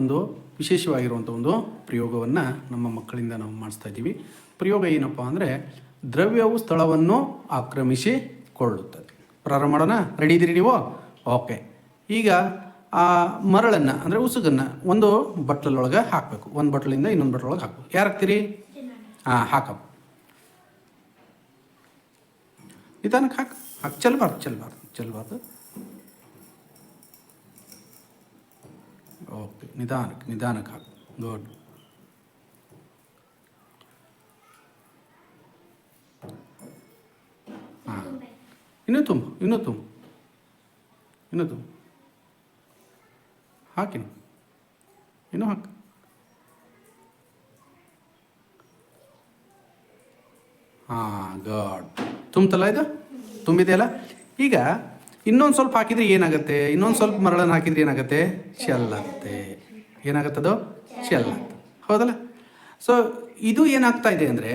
ಒಂದು ವಿಶೇಷವಾಗಿರುವಂಥ ಒಂದು ಪ್ರಯೋಗವನ್ನು ನಮ್ಮ ಮಕ್ಕಳಿಂದ ನಾವು ಮಾಡಿಸ್ತಾ ಇದ್ದೀವಿ. ಪ್ರಯೋಗ ಏನಪ್ಪ ಅಂದರೆ ದ್ರವ್ಯವು ಸ್ಥಳವನ್ನು ಆಕ್ರಮಿಸಿಕೊಳ್ಳುತ್ತದೆ ಪ್ರಾರಂಭ ಮಾಡೋಣ? ರೆಡಿ ಇದ್ದೀರಿ ನೀವು? ಓಕೆ ಈಗ ಆ ಮರಳನ್ನು, ಅಂದರೆ ಉಸುಗನ್ನು ಒಂದು ಬಟ್ಲೊಳಗೆ ಹಾಕಬೇಕು. ಒಂದು ಬಟ್ಲಿಂದ ಇನ್ನೊಂದು ಬಟ್ಲೊಳಗೆ ಹಾಕಬೇಕು. ಯಾರು ಹಾಕ್ತೀರಿ ಹಾಂ ಹಾಕಪ್ಪ. ನಿಧಾನಕ್ಕೆ ಹಾಕು. ಹಾಕಿ. ಚೆಲ್ಬಾರ್ದು ಚೆಲ್ಬಾರ್ದು ಚೆಲ್ಬಾರ್ದು. ಓಕೆ ನಿಧಾನಕ್ಕೆ ನಿಧಾನಕ್ಕೆ ಹಾಕು ಗುಡ್ ಹಾಂ ಇನ್ನೂ ತುಂಬ ಇನ್ನೂ ತುಂಬ ಇನ್ನೂ ತುಂಬ ಹಾಕಿ ಇನ್ನೂ ಹಾಕು ಹಾಂ ಗಾಡ್ ತುಂಬ್ತಲ್ಲ ಇದು? ತುಂಬಿದೆಯಲ್ಲ ಈಗ ಇನ್ನೊಂದು ಸ್ವಲ್ಪ ಹಾಕಿದ್ರೆ ಏನಾಗುತ್ತೆ? ಇನ್ನೊಂದು ಸ್ವಲ್ಪ ಮರಳನ್ನು ಹಾಕಿದ್ರೆ ಏನಾಗುತ್ತೆ? ಚೆಲ್ಲತ್ತೆ ಏನಾಗುತ್ತದು? ಚೆಲ್ಲತ್ತೆ ಹೌದಲ್ಲ? ಸೊ ಇದು ಏನಾಗ್ತಾ ಇದೆ ಅಂದರೆ,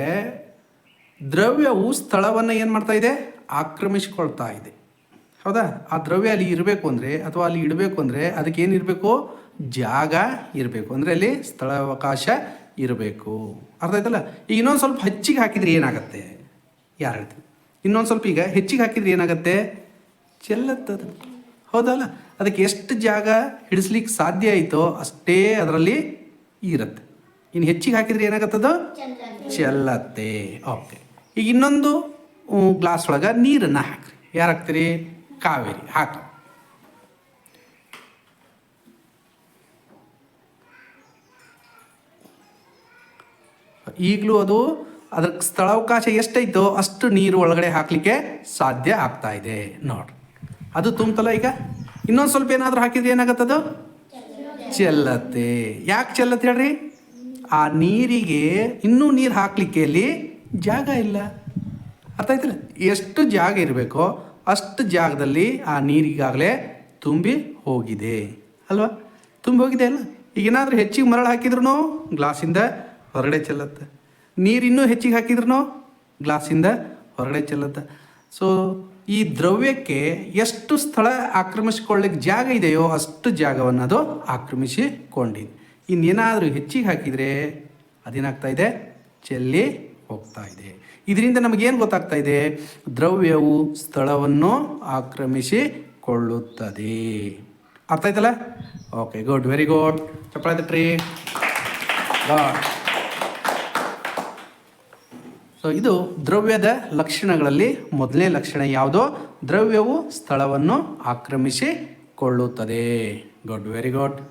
ದ್ರವ್ಯವು ಸ್ಥಳವನ್ನು ಏನು ಮಾಡ್ತಾ ಇದೆ? ಆಕ್ರಮಿಸಿಕೊಳ್ತಾ ಇದೆ. ಹೌದಾ? ಆ ದ್ರವ್ಯ ಅಲ್ಲಿ ಇರಬೇಕು ಅಂದರೆ, ಅಥವಾ ಅಲ್ಲಿ ಇಡಬೇಕು ಅಂದರೆ, ಅದಕ್ಕೆ ಏನಿರಬೇಕು ಜಾಗ ಇರಬೇಕು. ಅಂದರೆ ಅಲ್ಲಿ ಸ್ಥಳಾವಕಾಶ ಇರಬೇಕು. ಅರ್ಥ ಆಯ್ತಲ್ಲ? ಈಗ ಇನ್ನೊಂದು ಸ್ವಲ್ಪ ಹೆಚ್ಚಿಗೆ ಹಾಕಿದರೆ ಏನಾಗುತ್ತೆ? ಯಾರು ಹೇಳ್ತೀವಿ ಇನ್ನೊಂದು ಸ್ವಲ್ಪ ಈಗ ಹೆಚ್ಚಿಗೆ ಹಾಕಿದರೆ ಏನಾಗುತ್ತೆ? ಚೆಲ್ಲತ್ತದು. ಹೌದಲ್ಲ? ಅದಕ್ಕೆ ಎಷ್ಟು ಜಾಗ ಹಿಡಿಸ್ಲಿಕ್ಕೆ ಸಾಧ್ಯ ಆಯಿತೋ ಅಷ್ಟೇ ಅದರಲ್ಲಿ ಇರುತ್ತೆ. ಇನ್ನು ಹೆಚ್ಚಿಗೆ ಹಾಕಿದ್ರೆ ಏನಾಗತ್ತದ? ಚೆಲ್ಲತ್ತೆ. ಓಕೆ. ಈಗ ಇನ್ನೊಂದು ಗ್ಲಾಸ್ ಒಳಗೆ ನೀರನ್ನು ಹಾಕ್ರಿ. ಯಾರು ಹಾಕ್ತೀರಿ ಕಾವೇರಿ. ಹಾಕ. ಈಗಲೂ ಅದು ಅದಕ್ಕೆ ಸ್ಥಳಾವಕಾಶ ಎಷ್ಟೈತೋ ಅಷ್ಟು ನೀರು ಒಳಗಡೆ ಹಾಕಲಿಕ್ಕೆ ಸಾಧ್ಯ ಆಗ್ತಾ ಇದೆ. ನೋಡ್ರಿ. ಅದು ತುಂಬತಲ್ಲ ಈಗ? ಇನ್ನೊಂದು ಸ್ವಲ್ಪ ಏನಾದರೂ ಹಾಕಿದ್ರೆ ಏನಾಗತ್ತದು? ಚೆಲ್ಲತ್ತೆ. ಯಾಕೆ ಚೆಲ್ಲತ್ತೆ ಹೇಳ್ರಿ? ಆ ನೀರಿಗೆ ಇನ್ನೂ ನೀರು ಹಾಕಲಿಕ್ಕೆ ಅಲ್ಲಿ ಜಾಗ ಇಲ್ಲ. ಅರ್ಥ ಆಯ್ತಲ್ಲ? ಎಷ್ಟು ಜಾಗ ಇರಬೇಕೋ ಅಷ್ಟು ಜಾಗದಲ್ಲಿ ಆ ನೀರಿಗಾಗಲೇ ತುಂಬಿ ಹೋಗಿದೆ. ಅಲ್ವಾ? ತುಂಬಿ ಹೋಗಿದೆ ಅಲ್ಲ? ಈಗ ಏನಾದರೂ ಹೆಚ್ಚಿಗೆ ಮರಳು ಹಾಕಿದ್ರು ಗ್ಲಾಸಿಂದ ಹೊರಗಡೆ ಚೆಲ್ಲತ್ತೆ. ನೀರು ಇನ್ನೂ ಹೆಚ್ಚಿಗೆ ಹಾಕಿದ್ರು ಗ್ಲಾಸಿಂದ ಹೊರಗಡೆ ಚೆಲ್ಲತ್ತೆ. ಸೊ ಈ ದ್ರವ್ಯಕ್ಕೆ ಎಷ್ಟು ಸ್ಥಳ ಆಕ್ರಮಿಸಿಕೊಳ್ಳಿಕ್ಕೆ ಜಾಗ ಇದೆಯೋ ಅಷ್ಟು ಜಾಗವನ್ನು ಅದು ಆಕ್ರಮಿಸಿಕೊಂಡಿದೆ. ಇನ್ನೇನಾದರೂ ಹೆಚ್ಚಿಗೆ ಹಾಕಿದರೆ ಅದೇನಾಗ್ತಾ ಇದೆ? ಚೆಲ್ಲಿ ಹೋಗ್ತಾ ಇದೆ. ಇದರಿಂದ ನಮಗೇನು ಗೊತ್ತಾಗ್ತಾ ಇದೆ? ದ್ರವ್ಯವು ಸ್ಥಳವನ್ನು ಆಕ್ರಮಿಸಿಕೊಳ್ಳುತ್ತದೆ. ಅರ್ಥ ಆಯ್ತಲ್ಲ? ಓಕೆ ಗುಡ್ ವೆರಿ ಗುಡ್ ಚಪ್ಪಳ ತಟ್ರಿ. ಸೊ ಇದು ದ್ರವ್ಯದ ಲಕ್ಷಣಗಳಲ್ಲಿ ಮೊದಲನೇ ಲಕ್ಷಣ ಯಾವುದೋ? ದ್ರವ್ಯವು ಸ್ಥಳವನ್ನು ಆಕ್ರಮಿಸಿಕೊಳ್ಳುತ್ತದೆ. Good very good